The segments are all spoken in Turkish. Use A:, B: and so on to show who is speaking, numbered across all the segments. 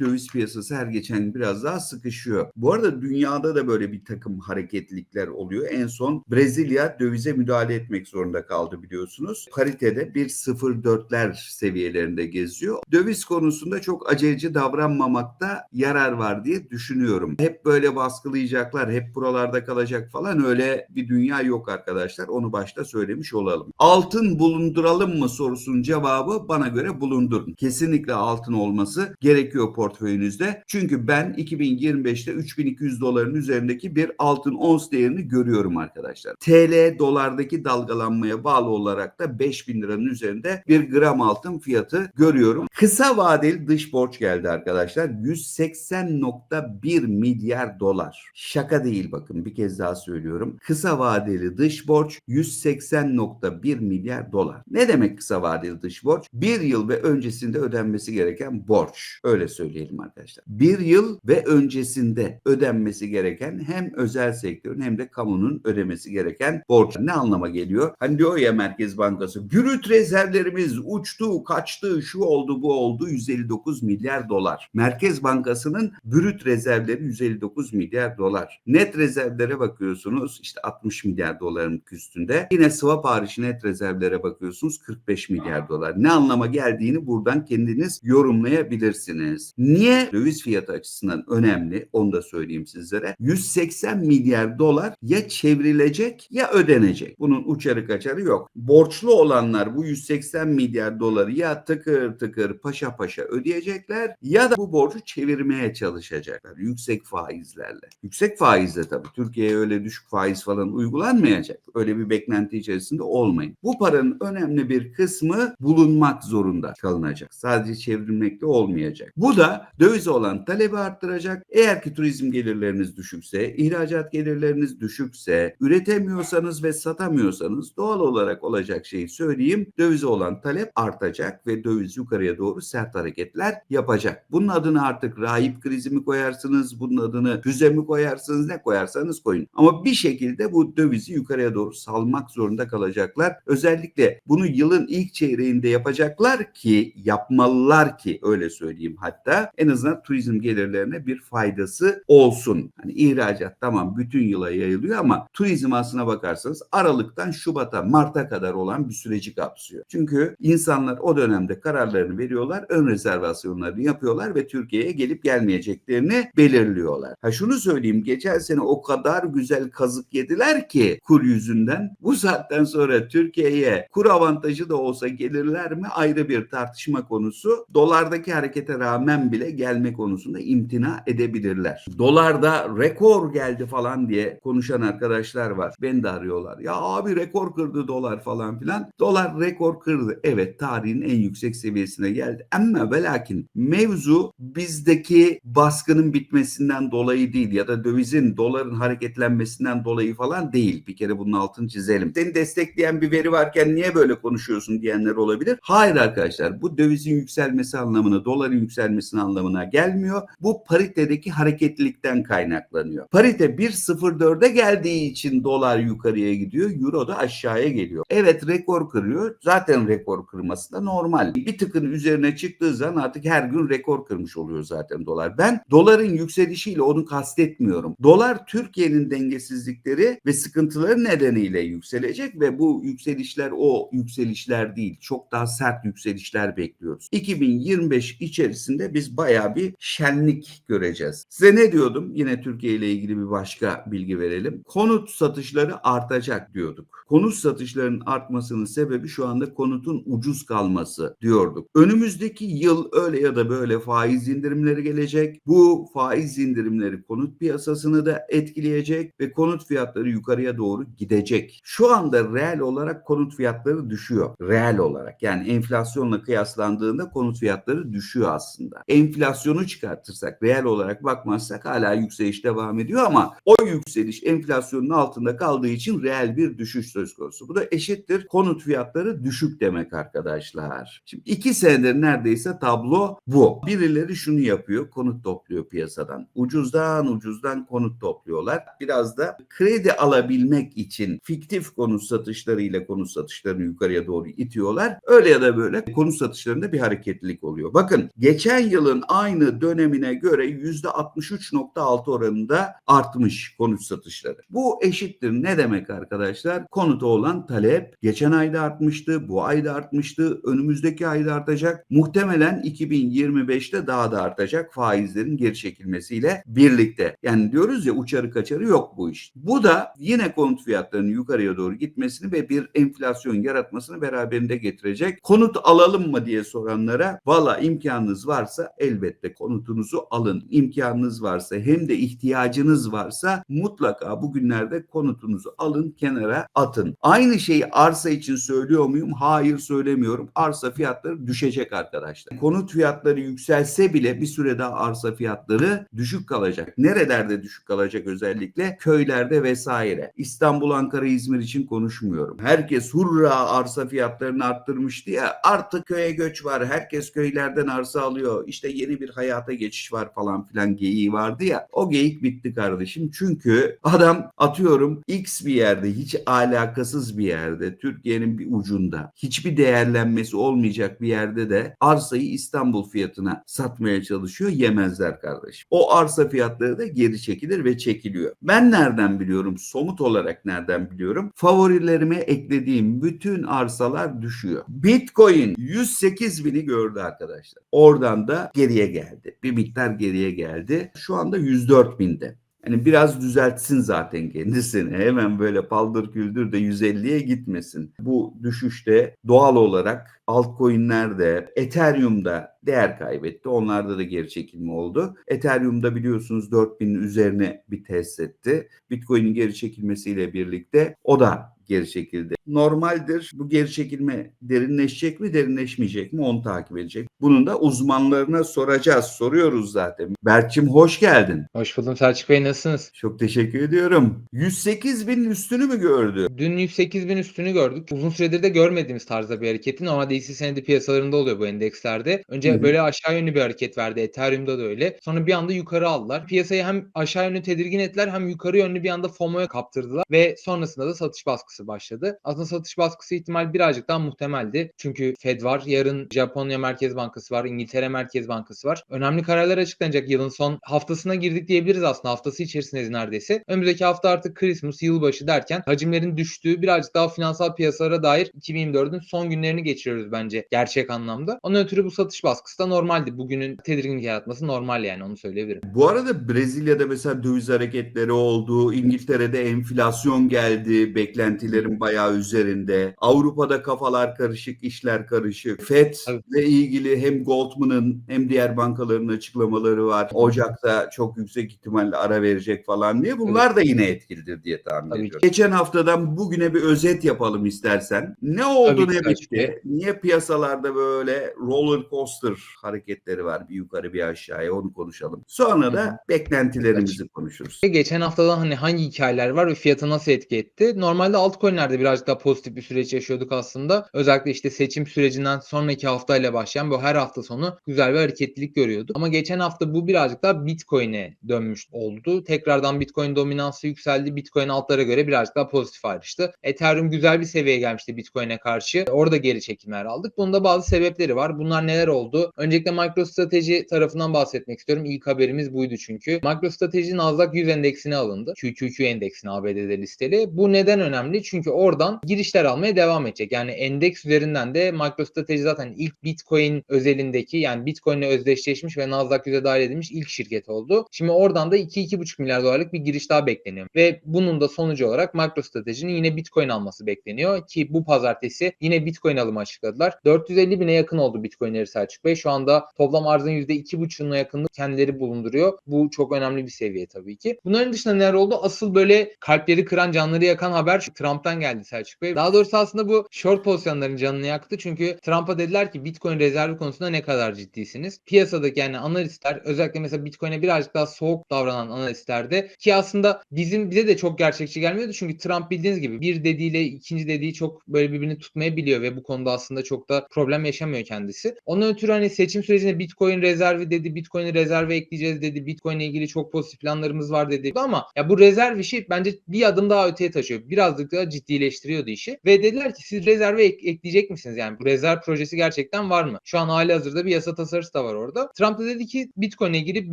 A: döviz piyasası her geçen biraz daha sıkışıyor. Bu arada dünyada da böyle bir takım hareketlilikler oluyor. En son Brezilya dövize müdahale etmek zorunda kaldı biliyorsunuz. Paritede 1.04'ler seviyelerinde geziyor. Döviz konusunda çok aceleci davranmamakta yarar var diye düşünüyorum. Hep böyle baskılayacaklar, hep buralarda kalacak falan öyle bir dünya yok arkadaşlar. Onu başta söylemiş olalım. Altın bulunduralım mı sorusunun cevabı bana göre bulundurun. Kesinlikle altın olması gerekiyor portföyünüzde. Çünkü ben 2025'te 3200 doların üzerindeki bir altın ons değerini görüyorum arkadaşlar. TL dolardaki dalgalanmaya bağlı olarak da 5000 liranın üzerinde bir gram altın fiyatı görüyorum. Kısa vadeli dış borç geldi arkadaşlar. 180.1 milyar dolar. Şaka değil bakın bir kez daha söylüyorum. Kısa vadeli dış borç 180.1 milyar dolar. Ne demek kısa vadeli dış borç? Bir yıl ve öncesinde ödenmesi gereken borç. Öyle söyleyelim arkadaşlar. Bir yıl ve öncesinde ödenmesi gereken hem özel sektörün hem de kamunun ödemesi gereken borç. Ne anlama geliyor? Hani diyor ya Merkez Bankası brüt rezervlerimiz uçtu, kaçtı, şu oldu, bu oldu 159 milyar dolar. Merkez Bankası'nın brüt rezervleri 159 milyar dolar. Net rezervlere bakıyorsunuz işte 60 milyar doların üstünde. Yine swap hariç net rezervlere bakıyorsunuz 45 milyar dolar. Ne anlama geldiğini buradan kendiniz yorumlayabilirsiniz. Niye döviz fiyatı açısından önemli onu da söyleyeyim sizlere. 180 milyar dolar ya çevrilecek ya ödenecek. Bunun uçarı kaçarı yok. Borçlu olanlar bu 180 milyar doları ya tıkır tıkır paşa paşa ödeyecekler ya da bu borcu çevirmeye çalışacaklar yüksek faizlerle. Yüksek faizle tabii Türkiye'ye öyle düşük faiz falan uygulanmayacak. Öyle bir beklenti içerisinde olmayın. Bu paranın önemli bir kısmı bulunmak zorunda kalınacak. Sadece çevrilmekle olmayacak. Bu da dövize olan talebi arttıracak. Eğer ki turizm gelirleriniz düşükse, ihracat gelirleriniz düşükse, üretemiyorsanız ve satamıyorsanız doğal olarak olacak şeyi söyleyeyim. Dövize olan talep artacak ve döviz yukarıya doğru sert hareketler yapacak. Bunun adını artık rahip krizi mi koyarsınız, bunun adını füze mi koyarsınız, ne koyarsanız koyun. Ama bir şekilde bu dövizi yukarıya doğru salmak zorunda kalacaklar. Özellikle bunu yılın ilk çeyreğinde yapacaklar ki, yapmalılar ki öyle söyleyeyim hatta en azından turizm gelirlerine bir faydası olsun. Hani ihracat tamam bütün yıla yayılıyor ama turizm aslına bakarsanız Aralık'tan Şubat'a, Mart'a kadar olan bir süreci kapsıyor. Çünkü insanlar o dönemde kararlarını veriyorlar, ön rezervasyonlarını yapıyorlar ve Türkiye'ye gelip gelmeyeceklerini belirliyorlar. Ha şunu söyleyeyim, geçen sene o kadar güzel kazık yediler ki kur yüzünden bu saatten sonra Türkiye'ye kur avantajı da olsa gelirler mi ayrı bir tartışma konusu. Dolardaki harekete rağmen bile gelme konusunda imtina edebilirler. Dolarda rekor geldi falan diye konuşan arkadaşlar var. Beni de arıyorlar. Ya abi rekor kırdı dolar falan filan. Dolar rekor kırdı. Evet tarihin en yüksek seviyesine geldi. Ama ve lakin mevzu bizdeki baskının bitmesinden dolayı değil ya da dövizin doların hareketlenmesinden dolayı falan değil. Bir kere bunun altını çizelim. Seni destekleyen bir veri varken niye böyle konuşuyorsun diyenler olabilir. Hayır arkadaşlar bu dövizin yükselmesi anlamına, doların yükselmesinin anlamına gelmiyor. Bu paritedeki hareketlilikten kaynaklanıyor. Parite 1.04'e geldiği için dolar yukarıya gidiyor, euro da aşağıya geliyor. Evet rekor kırıyor. Zaten rekor kırması da normal. Bir tıkın üzerine çıktığı zaman artık her gün rekor kırmış oluyor zaten dolar. Ben doların yükselişiyle onu kastetmiyorum. Dolar Türkiye'nin dengesizlikleri ve sıkıntıları nedeniyle yükselecek ve bu yükselişler o yükselişler değil. Çok daha sert yükselişler bekliyoruz. 2025 içerisinde biz bayağı bir şenlik göreceğiz. Size ne diyordum? Yine Türkiye ile ilgili bir başka bilgi verelim. Konut satışları artacak diyorduk. Konut satışlarının artmasının sebebi şu anda konutun ucuz kalması diyorduk. Önümüzdeki yıl öyle ya da böyle faiz indirimleri gelecek. Bu faiz indirimleri konut piyasasını da etkileyecek ve konut fiyatları yukarıya doğru gidecek. Şu anda reel olarak konut fiyatları düşüyor. Reel olarak yani enflasyonla kıyaslandığında konut fiyatları düşüyor aslında. Enflasyonu çıkartırsak reel olarak bakmazsak hala yükseliş devam ediyor ama o yükseliş enflasyonun altında kaldığı için reel bir düşüş söz konusu. Bu da eşittir konut fiyatları düşük demek arkadaşlar. Şimdi iki senedir neredeyse tablo bu. Birileri şunu yapıyor konut topluyor piyasadan. Ucuzdan ucuzdan konut topluyorlar. Biraz da kredi alabilmek için fiktif konut satışlarıyla konut satışlarını yukarıya doğru itiyorlar. Öyle ya da böyle konut satışlarında bir hareketlilik oluyor. Bakın geçen yıl yılın aynı dönemine göre %63.6 oranında artmış konut satışları. Bu eşittir ne demek arkadaşlar? Konuta olan talep geçen ayda artmıştı, bu ayda artmıştı, önümüzdeki ayda artacak. Muhtemelen 2025'te daha da artacak faizlerin geri çekilmesiyle birlikte. Yani diyoruz ya uçarı kaçarı yok bu iş. Bu da yine konut fiyatlarının yukarıya doğru gitmesini ve bir enflasyon yaratmasını beraberinde getirecek. Konut alalım mı diye soranlara valla imkanınız varsa elbette konutunuzu alın. İmkanınız varsa hem de ihtiyacınız varsa mutlaka bugünlerde konutunuzu alın kenara atın. Aynı şeyi arsa için söylüyor muyum? Hayır söylemiyorum. Arsa fiyatları düşecek arkadaşlar. Konut fiyatları yükselse bile bir süre daha arsa fiyatları düşük kalacak. Nerelerde düşük kalacak özellikle? Köylerde vesaire. İstanbul, Ankara, İzmir için konuşmuyorum. Herkes hurra arsa fiyatlarını arttırmıştı ya artık köye göç var. Herkes köylerden arsa alıyor. İşte yeni bir hayata geçiş var falan filan geyiği vardı ya. O geyik bitti kardeşim. Çünkü adam atıyorum X bir yerde hiç alakasız bir yerde Türkiye'nin bir ucunda hiçbir değerlenmesi olmayacak bir yerde de arsayı İstanbul fiyatına satmaya çalışıyor. Yemezler kardeşim. O arsa fiyatları da geri çekilir ve çekiliyor. Ben nereden biliyorum? Somut olarak nereden biliyorum? Favorilerime eklediğim bütün arsalar düşüyor. Bitcoin 108 bini gördü arkadaşlar. Oradan da geriye geldi. Bir miktar geriye geldi. Şu anda 104 binde. Yani biraz düzeltsin zaten kendisini. Hemen böyle paldır küldür de 150'ye gitmesin. Bu düşüşte doğal olarak altcoin'ler de Ethereum'da değer kaybetti. Onlarda da geri çekilme oldu. Ethereum'da biliyorsunuz 4000'in üzerine bir test etti. Bitcoin'in geri çekilmesiyle birlikte o da geri çekildi. Normaldir bu geri çekilme derinleşecek mi derinleşmeyecek mi onu takip edecek. Bunun da uzmanlarına soracağız. Soruyoruz zaten. Berçim hoş geldin.
B: Hoş buldum Selçuk Bey nasılsınız?
A: Çok teşekkür ediyorum. 108 bin üstünü mü gördü?
B: Dün 108 bin üstünü gördük. Uzun süredir de görmediğimiz tarzda bir hareketi. Normalde hisse senedi piyasalarında oluyor bu endekslerde. Önce
A: Hı hı.
B: böyle aşağı yönlü bir hareket verdi. Ethereum'da da öyle. Sonra bir anda yukarı aldılar. Piyasayı hem aşağı yönlü tedirgin ettiler hem yukarı yönlü bir anda FOMO'ya kaptırdılar. Ve sonrasında da satış baskısı başladı. Aslında satış baskısı ihtimal birazcık daha muhtemeldi. Çünkü Fed var. Yarın Japonya Merkez Bankası var. İngiltere Merkez Bankası var. Önemli kararlar açıklanacak yılın son haftasına girdik diyebiliriz aslında. Haftası içerisindeyiz neredeyse. Önümüzdeki hafta artık Christmas, yılbaşı derken hacimlerin düştüğü birazcık daha finansal piyasalara dair 2024'ün son günlerini geçiriyoruz bence gerçek anlamda. Onun ötürü bu satış baskısı da normaldi. Bugünün tedirginlik yaratması normal yani onu söyleyebilirim.
A: Bu arada Brezilya'da mesela döviz hareketleri oldu. İngiltere'de enflasyon geldi. Beklentilerin bayağı üzerinde. Avrupa'da kafalar karışık, işler karışık. FED ile ilgili hem Goldman'ın hem diğer bankaların açıklamaları var. Ocak'ta çok yüksek ihtimalle ara verecek falan diye. Bunlar da yine etkilidir diye tahmin
B: Tabii
A: ediyorum.
B: ki.
A: Geçen haftadan bugüne bir özet yapalım istersen. Ne oldu
B: Tabii
A: ne bitti? Niye piyasalarda böyle roller coaster hareketleri var bir yukarı bir aşağıya onu konuşalım. Sonra da
B: hı.
A: beklentilerimizi konuşuruz.
B: Geçen haftadan hani hangi hikayeler var ve fiyatı nasıl etki etti? Normalde altcoin'lerde birazcık daha pozitif bir süreç yaşıyorduk aslında. Özellikle işte seçim sürecinden sonraki haftayla başlayan bu her hafta sonu güzel bir hareketlilik görüyorduk. Ama geçen hafta bu birazcık daha Bitcoin'e dönmüş oldu. Tekrardan Bitcoin dominansı yükseldi. Bitcoin altlara göre birazcık daha pozitif ayrıştı. Ethereum güzel bir seviyeye gelmişti Bitcoin'e karşı. Orada geri çekimler aldık. Bunun da bazı sebepleri var. Bunlar neler oldu? Öncelikle MicroStrategy tarafından bahsetmek istiyorum. İlk haberimiz buydu çünkü. MicroStrategy Nasdaq 100 endeksine alındı. QQQ endeksine ABD'de listeli. Bu neden önemli? Çünkü oradan girişler almaya devam edecek. Yani endeks üzerinden de MicroStrategy zaten ilk Bitcoin özelindeki yani Bitcoin ile özdeşleşmiş ve Nasdaq 100'e dahil edilmiş ilk şirket oldu. Şimdi oradan da 2-2,5 milyar dolarlık bir giriş daha bekleniyor. Ve bunun da sonucu olarak MicroStrategy'nin yine Bitcoin alması bekleniyor ki bu pazartesi yine Bitcoin alımı açıkladılar. 450 bine yakın oldu Bitcoin'leri Selçuk Bey. Şu anda toplam arzın %2,5'una yakınlık kendileri bulunduruyor. Bu çok önemli bir seviye tabii ki. Bunların dışında neler oldu? Asıl böyle kalpleri kıran, canları yakan haber şu Trump'tan geldi Selçuk Bey. Daha doğrusu aslında bu short pozisyonların canını yaktı. Çünkü Trump'a dediler ki Bitcoin rezervi konusunda ne kadar ciddisiniz? Piyasadaki yani analistler özellikle mesela Bitcoin'e birazcık daha soğuk davranan analistlerde ki aslında bizim bize de çok gerçekçi gelmiyordu. Çünkü Trump bildiğiniz gibi bir dediğiyle ikinci dediği çok böyle birbirini tutmayabiliyor ve bu konuda aslında çok da problem yaşamıyor kendisi. Onun ötürü hani seçim sürecinde Bitcoin rezervi dedi, Bitcoin'i rezerve ekleyeceğiz dedi, Bitcoin ile ilgili çok pozitif planlarımız var dedi. Ama ya bu rezerv işi bence bir adım daha öteye taşıyor. Birazcık daha ciddileştiriyordu işi. Ve dediler ki siz rezerve ek- ekleyecek misiniz? Yani bu rezerv projesi gerçekten var mı? Şu an hali hazırda bir yasa tasarısı da var orada. Trump da dedi ki Bitcoin ile ilgili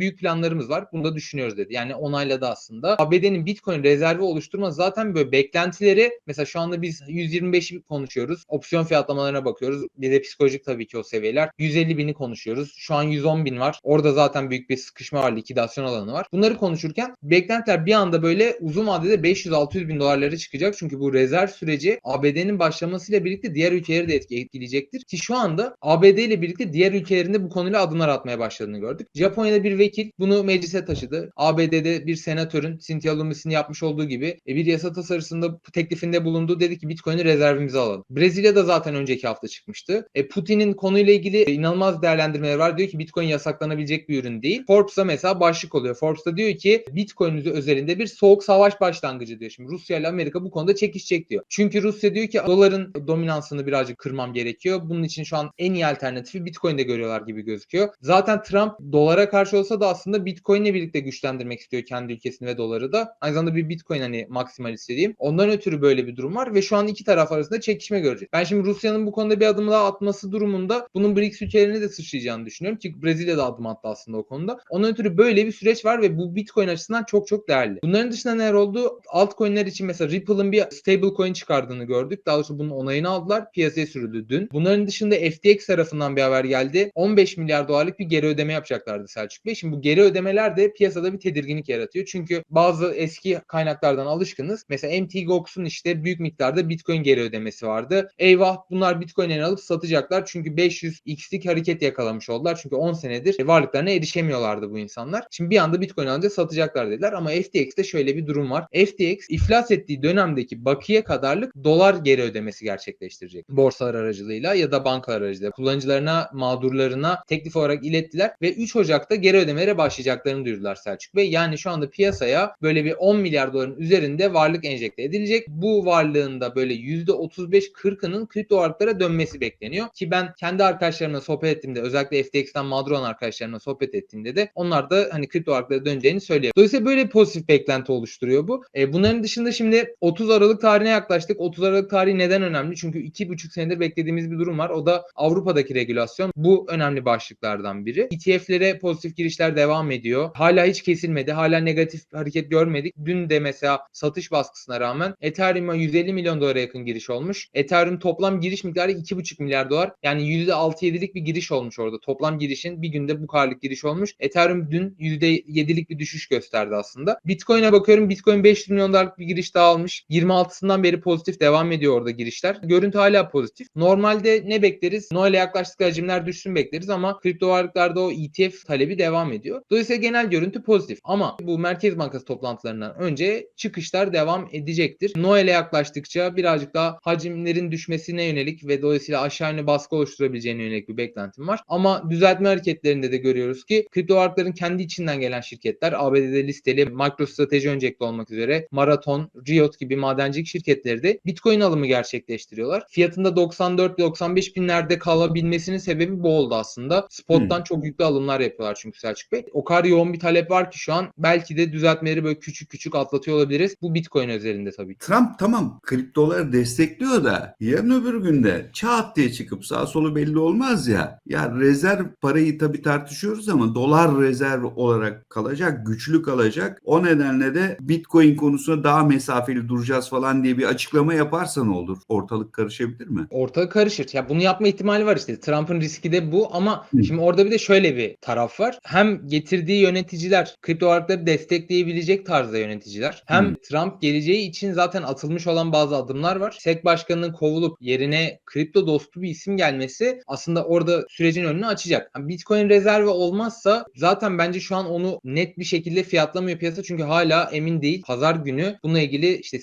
B: büyük planlarımız var. Bunu da düşünüyoruz dedi. Yani onayladı aslında. ABD'nin Bitcoin rezervi oluşturması zaten böyle beklentileri mesela şu anda biz 125'i konuşuyoruz. Opsiyon fiyatlamalarına bakıyoruz. Bir de psikolojik tabii ki o seviyeler. 150 bini konuşuyoruz. Şu an 110 bin var. Orada zaten büyük bir sıkışma var. Likidasyon alanı var. Bunları konuşurken beklentiler bir anda böyle uzun vadede 500-600 bin dolarlara çıkacak. Çünkü bu rezerv süreci ABD'nin başlamasıyla birlikte diğer ülkeleri de etki, etkileyecektir. Ki şu anda ABD ile birlikte diğer ülkelerinde bu konuyla adımlar atmaya başladığını gördük. Japonya'da bir vekil bunu meclise taşıdı. ABD'de bir senatörün Cynthia Lummis'in yapmış olduğu gibi e, bir yasa tasarısında teklifinde bulundu. Dedi ki Bitcoin'i rezervimize alalım. Brezilya'da zaten önceki hafta çıkmıştı. E, Putin'in konuyla ilgili e, inanılmaz değerlendirmeler var. Diyor ki Bitcoin yasaklanabilecek bir ürün değil. Forbes'a mesela başlık oluyor. Forbes'ta diyor ki Bitcoin özelinde bir soğuk savaş başlangıcı diyor. Şimdi Rusya ile Amerika bu konuda çekişecek diyor. Çünkü Rusya diyor ki doların dominansını birazcık kırmam gerekiyor. Bunun için şu an en iyi alternatifi Bitcoin'de görüyorlar gibi gözüküyor. Zaten Trump dolara karşı olsa da aslında Bitcoin'le birlikte güçlendirmek istiyor kendi ülkesini ve doları da. Aynı zamanda bir Bitcoin hani maksimal istediğim. Ondan ötürü böyle bir durum var ve şu an iki taraf arasında çekişme göreceğiz. Ben şimdi Rusya'nın bu konuda bir adım daha atması durumunda bunun BRICS ülkelerine de sıçrayacağını düşünüyorum ki Brezilya da adım attı aslında o konuda. Onun ötürü böyle bir süreç var ve bu Bitcoin açısından çok çok değerli. Bunların dışında neler oldu? Altcoin'ler için mesela Ripple'ın bir stablecoin çıkardığını gördük. Daha doğrusu bunun onayını aldılar. Piyasaya sürüldü dün. Bunların dışında FTX tarafından bir haber geldi. 15 milyar dolarlık bir geri ödeme yapacaklardı Selçuk Bey. Şimdi bu geri ödemeler de piyasada bir tedirginlik yaratıyor. Çünkü bazı eski kaynaklardan alışkınız. Mesela MT Gox'un işte büyük miktarda Bitcoin geri ödemesi vardı. Eyvah bunlar Bitcoin'lerini alıp satacaklar. Çünkü 500x'lik hareket yakalamış oldular. Çünkü 10 senedir varlıklarına erişemiyorlardı bu insanlar. Şimdi bir anda Bitcoin alınca satacaklar dediler. Ama FTX'te şöyle bir durum var. FTX iflas ettiği dönemdeki bakiye kadarlık dolar geri ödemesi gerçekleştirecek. Borsalar aracılığıyla ya da bankalar aracılığıyla. Kullanıcılarına, mağdurlarına teklif olarak ilettiler ve 3 Ocak'ta geri ödemelere başlayacaklarını duyurdular Selçuk Bey. Yani şu anda piyasaya böyle bir 10 milyar doların üzerinde varlık enjekte edilecek. Bu varlığın da böyle %35-40'ının kripto varlıklara dönmesi bekleniyor. Ki ben kendi arkadaşlarımla sohbet ettiğimde özellikle FTX'ten mağdur olan arkadaşlarımla sohbet ettiğimde de onlar da hani kripto varlıklara döneceğini söylüyor. Dolayısıyla böyle pozitif beklenti oluşturuyor bu. E, bunların dışında şimdi 30 Aralık tarihine yaklaştık. 30 Aralık tarihi neden önemli? Çünkü 2,5 senedir beklediğimiz bir durum var. O da Avrupa'daki regülasyon. Bu önemli başlıklardan biri. ETF'lere pozitif girişler devam ediyor. Hala hiç kesilmedi. Hala negatif hareket görmedik. Dün de mesela satış baskısına rağmen Ethereum'a 150 milyon dolara yakın giriş olmuş. Ethereum toplam giriş miktarı 2,5 milyar dolar. Yani %6-7'lik bir giriş olmuş orada. Toplam girişin bir günde bu kadarlık giriş olmuş. Ethereum dün %7'lik bir düşüş gösterdi aslında. Bitcoin'e bakıyorum. Bitcoin 5 milyon dolarlık bir giriş daha almış. 26'sından beri pozitif devam ediyor orada girişler. Görüntü hala pozitif. Normalde ne bekleriz? Noel'e yaklaştıkça hacimler düşsün bekleriz ama kripto varlıklarda o ETF talebi devam ediyor. Dolayısıyla genel görüntü pozitif. Ama bu Merkez Bankası toplantılarından önce çıkışlar devam edecektir. Noel'e yaklaştıkça birazcık daha hacimlerin düşmesine yönelik ve dolayısıyla aşağı yönlü baskı oluşturabileceğine yönelik bir beklentim var. Ama düzeltme hareketlerinde de görüyoruz ki kripto varlıkların kendi içinden gelen şirketler ABD'de listeli MicroStrateji öncelikli olmak üzere Marathon, Riot gibi madencilik şirketleri de Bitcoin alımı gerçekleştiriyorlar. Fiyatında 94-95 binlerde kalabilmesinin sebebi bu oldu aslında. Spot'tan
A: Hmm.
B: çok yüklü alımlar yapıyorlar çünkü Selçuk Bey. O kadar yoğun bir talep var ki şu an belki de düzeltmeleri böyle küçük küçük atlatıyor olabiliriz. Bu Bitcoin özelinde tabii.
A: Trump tamam kriptoları destekliyor da yarın öbür günde çat diye çıkıp sağ solu belli olmaz ya. Ya rezerv parayı tabii tartışıyoruz ama dolar rezerv olarak kalacak, güçlü kalacak. O nedenle de Bitcoin konusunda daha mesafeli duracağız falan diye bir açıklama yaparsa ne olur? Ortalık karışabilir mi?
B: Ortalık karışır. Ya bunu yapma ihtimali var işte. Trump'ın riski de bu ama
A: Hı.
B: şimdi orada bir de şöyle bir taraf var. Hem getirdiği yöneticiler kripto varlıkları destekleyebilecek tarzda yöneticiler. Hem
A: Hı.
B: Trump geleceği için zaten atılmış olan bazı adımlar var. SEC başkanının kovulup yerine kripto dostu bir isim gelmesi aslında orada sürecin önünü açacak. Yani Bitcoin rezervi olmazsa zaten bence şu an onu net bir şekilde fiyatlamıyor piyasa çünkü hala emin değil. Pazar günü bununla ilgili işte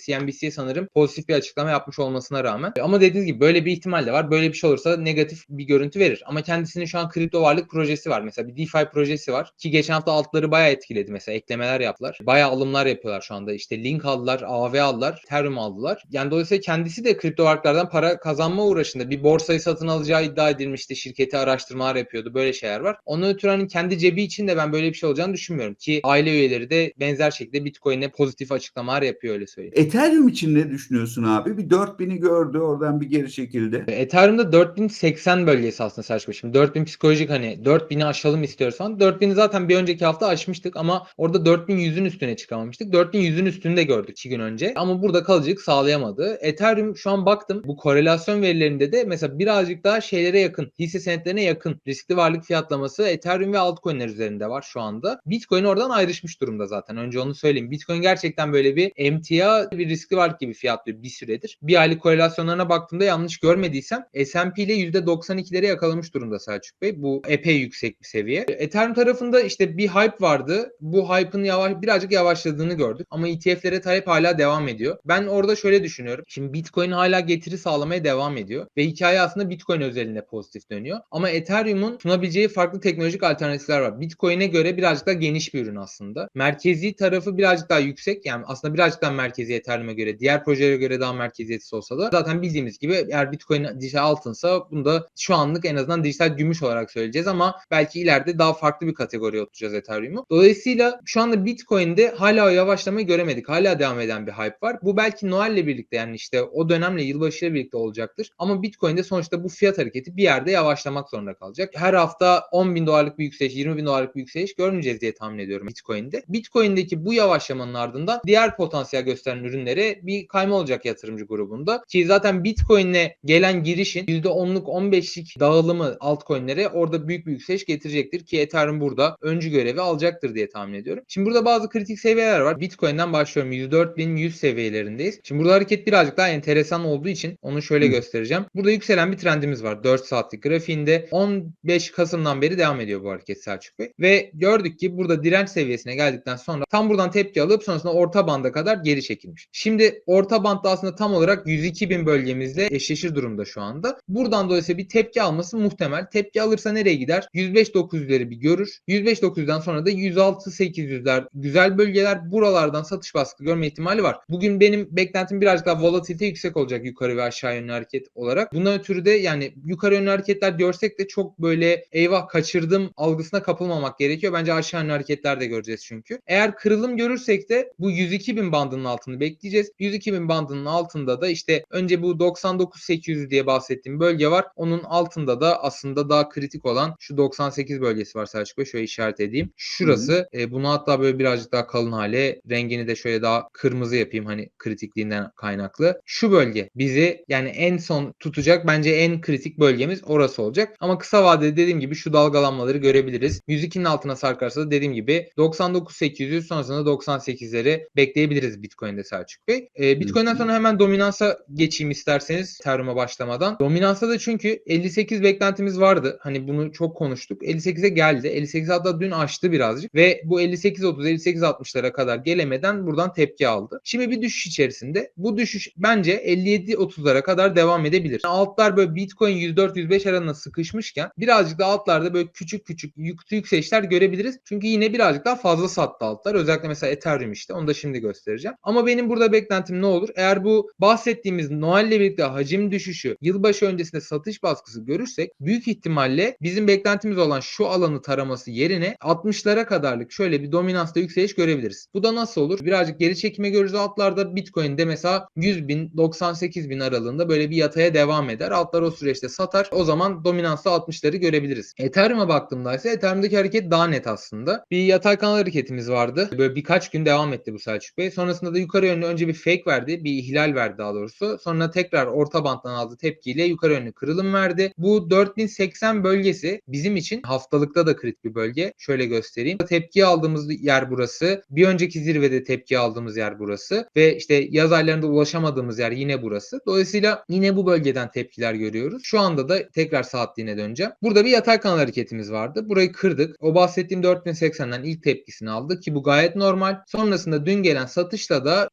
B: CNBC'ye sanırım pozitif bir açıklama yapmış olmasına rağmen. Ama dediğiniz gibi böyle bir ihtimal de var. Böyle bir şey olursa negatif bir görüntü verir. Ama kendisinin şu an kripto varlık projesi var. Mesela bir DeFi projesi var. Ki geçen hafta altları bayağı etkiledi mesela. Eklemeler yaptılar. Bayağı alımlar yapıyorlar şu anda. İşte Link aldılar, AV aldılar, Ethereum aldılar. Yani dolayısıyla kendisi de kripto varlıklardan para kazanma uğraşı başında bir borsayı satın alacağı iddia edilmişti. Şirketi araştırmalar yapıyordu. Böyle şeyler var. Onun ötürü hani kendi cebi için de ben böyle bir şey olacağını düşünmüyorum ki aile üyeleri de benzer şekilde Bitcoin'e pozitif açıklamalar yapıyor öyle söyleyeyim.
A: Ethereum için ne düşünüyorsun abi? Bir 4000'i gördü oradan bir geri çekildi.
B: Ethereum'da 4080 bölgesi aslında Selçuk. Şimdi 4000 psikolojik hani 4000'i aşalım istiyorsan 4000'i zaten bir önceki hafta aşmıştık ama orada 4100'ün üstüne çıkamamıştık. 4100'ün üstünde gördük 2 gün önce ama burada kalıcılık sağlayamadı. Ethereum şu an baktım bu korelasyon verilerinde de mesela birazcık daha şeylere yakın, hisse senetlerine yakın riskli varlık fiyatlaması Ethereum ve altcoin'ler üzerinde var şu anda. Bitcoin oradan ayrışmış durumda zaten. Önce onu söyleyeyim. Bitcoin gerçekten böyle bir emtia bir riskli varlık gibi fiyatlıyor bir süredir. Bir aylık korelasyonlarına baktığımda yanlış görmediysem S&P ile %92'leri yakalamış durumda Selçuk Bey. Bu epey yüksek bir seviye. Ethereum tarafında işte bir hype vardı. Bu hype'ın yavaş birazcık yavaşladığını gördük. Ama ETF'lere talep hala devam ediyor. Ben orada şöyle düşünüyorum. Şimdi Bitcoin hala getiri sağlamaya devam ediyor. Ve hikaye aslında Bitcoin özelinde pozitif dönüyor. Ama Ethereum'un sunabileceği farklı teknolojik alternatifler var. Bitcoin'e göre birazcık daha geniş bir ürün aslında. Merkezi tarafı birazcık daha yüksek. Yani aslında birazcık daha merkezi Ethereum'e göre. Diğer projelere göre daha merkeziyetsiz olsa da zaten bildiğimiz gibi eğer Bitcoin dijital altınsa bunu da şu anlık en azından dijital gümüş olarak söyleyeceğiz ama belki ileride daha farklı bir kategoriye oturacağız Ethereum'u. Dolayısıyla şu anda Bitcoin'de hala o yavaşlamayı göremedik. Hala devam eden bir hype var. Bu belki Noel'le birlikte yani işte o dönemle yılbaşıyla birlikte olacaktır. Ama Bitcoin'de sonuçta bu fiyat hareketi bir yerde yavaşlamak zorunda kalacak. Her hafta 10 bin dolarlık bir yükseliş, 20 bin dolarlık bir yükseliş görmeyeceğiz diye tahmin ediyorum Bitcoin'de. Bitcoin'deki bu yavaşlamanın ardından diğer potansiyel gösteren ürünlere bir kayma olacak yatırımcı grubunda. Ki zaten Bitcoin'e gelen girişin %10'luk 15'lik dağılımı altcoin'lere orada büyük bir yükseliş getirecektir ki Ethereum burada öncü görevi alacaktır diye tahmin ediyorum. Şimdi burada bazı kritik seviyeler var. Bitcoin'den başlıyorum. 104.100 seviyelerindeyiz. Şimdi burada hareket birazcık daha enteresan olduğu için onu şöyle
A: Hı.
B: göstereceğim. Burada yükselen bir trendimiz var. 4 saatlik grafiğinde 15 Kasım'dan beri devam ediyor bu hareket Selçuk Bey. Ve gördük ki burada direnç seviyesine geldikten sonra tam buradan tepki alıp sonrasında orta banda kadar geri çekilmiş. Şimdi orta bantta aslında tam olarak 102.000 bölgemizle eşleşir durumda şu anda. Buradan dolayısıyla bir tepki alması muhtemel. Tepki alırsa nereye gider? 105.900'leri bir görür. 105.900'den sonra da 106.800'ler güzel bölgeler buralardan satış baskı görme ihtimali var. Bugün benim beklentim birazcık daha volatilite yüksek olacak yukarı ve aşağı yönlü hareket olarak. Bundan ötürü de yani yukarı yönlü hareketler görsek de çok böyle eyvah kaçırdım algısına kapılmamak gerekiyor. Bence aşağı yönlü hareketler de göreceğiz çünkü. Eğer kırılım görürsek de bu 102.000 bandının altını bekleyeceğiz. 102.000 bandının altında da işte önce bu 99.800 diye bahsettiğim bölge var. Onun altında da aslında daha kritik olan şu 98 bölgesi var Selçuk Bey. Şöyle işaret edeyim. Şurası. E, bunu hatta böyle birazcık daha kalın hale rengini de şöyle daha kırmızı yapayım hani kritikliğinden kaynaklı. Şu bölge bizi yani en son tutacak bence en kritik bölgemiz orası olacak. Ama kısa vadede dediğim gibi şu dalgalanmaları görebiliriz. 102'nin altına sarkarsa da dediğim gibi 99.800 sonrasında 98'leri bekleyebiliriz Bitcoin'de Selçuk Bey. E, Bitcoin'den sonra hemen dominansa geçeyim isterseniz Ethereum'a başlamadan. Dominansa da çünkü 58 beklentimiz vardı. Hani bunu çok konuştuk. 58'e geldi. 58 hatta dün aştı birazcık ve bu 58.30 58.60'lara kadar gelemeden buradan tepki aldı. Şimdi bir düşüş içerisinde. Bu düşüş bence 57.30'lara kadar devam edebilir. Altlar böyle Bitcoin 104-105 arasında sıkışmışken birazcık da altlarda böyle küçük küçük yükselişler görebiliriz. Çünkü yine birazcık daha fazla sattı altlar. Özellikle mesela Ethereum işte. Onu da şimdi göstereceğim. Ama benim burada beklentim ne olur? Eğer bu bahsettiğimiz Noel'le birlikte hacim düşüşü, yılbaşı öncesinde satış baskısı görürsek büyük ihtimalle bizim beklentimiz olan şu alanı taraması yerine 60'lara kadarlık şöyle bir dominansta yükseliş görebiliriz. Bu da nasıl olur? Birazcık geri çekime görürüz altlarda Bitcoin'de mesela 100 bin 98 bin aralığında böyle bir yataya devam eder. Altlar o süreçte satar. O zaman dominansta 60'ları görebiliriz. Ethereum'a baktığımda ise Ethereum'daki hareket daha net aslında. Bir yatay kanal hareketimiz vardı. Böyle birkaç gün devam etti bu Selçuk Bey. Sonrasında da yukarı yönlü önce bir fake verdi. Bir ihlal verdi daha doğrusu. Sonra tekrar orta banttan aldığı tepkiyle yukarı yönlü kırılım verdi. Bu 4080 bölgesi bizim için haftalıkta da kritik bir bölge. Şöyle göstereyim. Tepki aldığımız yer burası. Bir önceki zirvede tepki aldığımız yer burası. Ve işte yaz aylarında ulaşamadığımız yer yine burası. Dolayısıyla yine bu bölgeden tepkiler görüyoruz. Şu anda da tekrar saatliğine döneceğim. Burada bir yatay kanal hareketimiz vardı. Burayı kırdık. O bahsettiğim 4080'den ilk tepkisini aldı ki bu gayet normal. Sonrasında dün gelen satışla da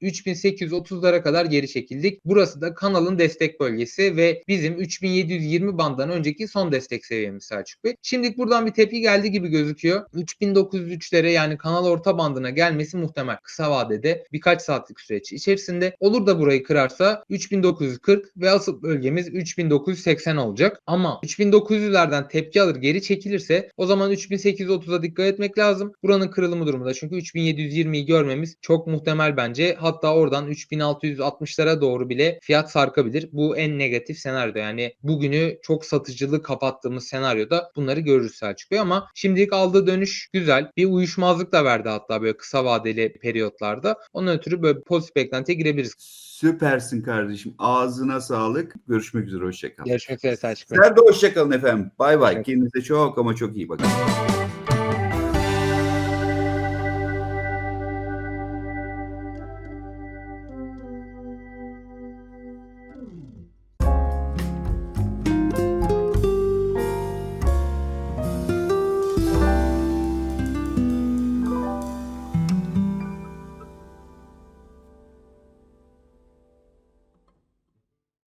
B: 3830'lara kadar geri çekildik. Burası da kanalın destek bölgesi ve bizim 3720 banddan önceki son destek seviyemiz Selçuk Bey. Şimdilik buradan bir tepki geldi gibi gözüküyor. 3903'lere yani kanal orta bandına gelmesi muhtemel kısa vadede birkaç saatlik süreç içerisinde. Olur da burayı kırarsa 3940 ve asıl bölge bölgemiz 3980 olacak. Ama 3900'lerden tepki alır geri çekilirse o zaman 3830'a dikkat etmek lazım. Buranın kırılımı durumunda çünkü 3720'yi görmemiz çok muhtemel bence. Hatta oradan 3660'lara doğru bile fiyat sarkabilir. Bu en negatif senaryo. Yani bugünü çok satıcılı kapattığımız senaryoda bunları görürüz Selçuk Bey ama şimdilik aldığı dönüş güzel. Bir uyuşmazlık da verdi hatta böyle kısa vadeli periyotlarda. Onun ötürü böyle pozitif beklentiye girebiliriz.
A: Süpersin kardeşim. Ağzına sağlık. Görüşmek üzere. Hoşçakalın.
B: Görüşmek üzere Selçuk Bey.
A: Sizler de hoşçakalın efendim. Bay bay. Kendinize çok ama çok iyi bakın.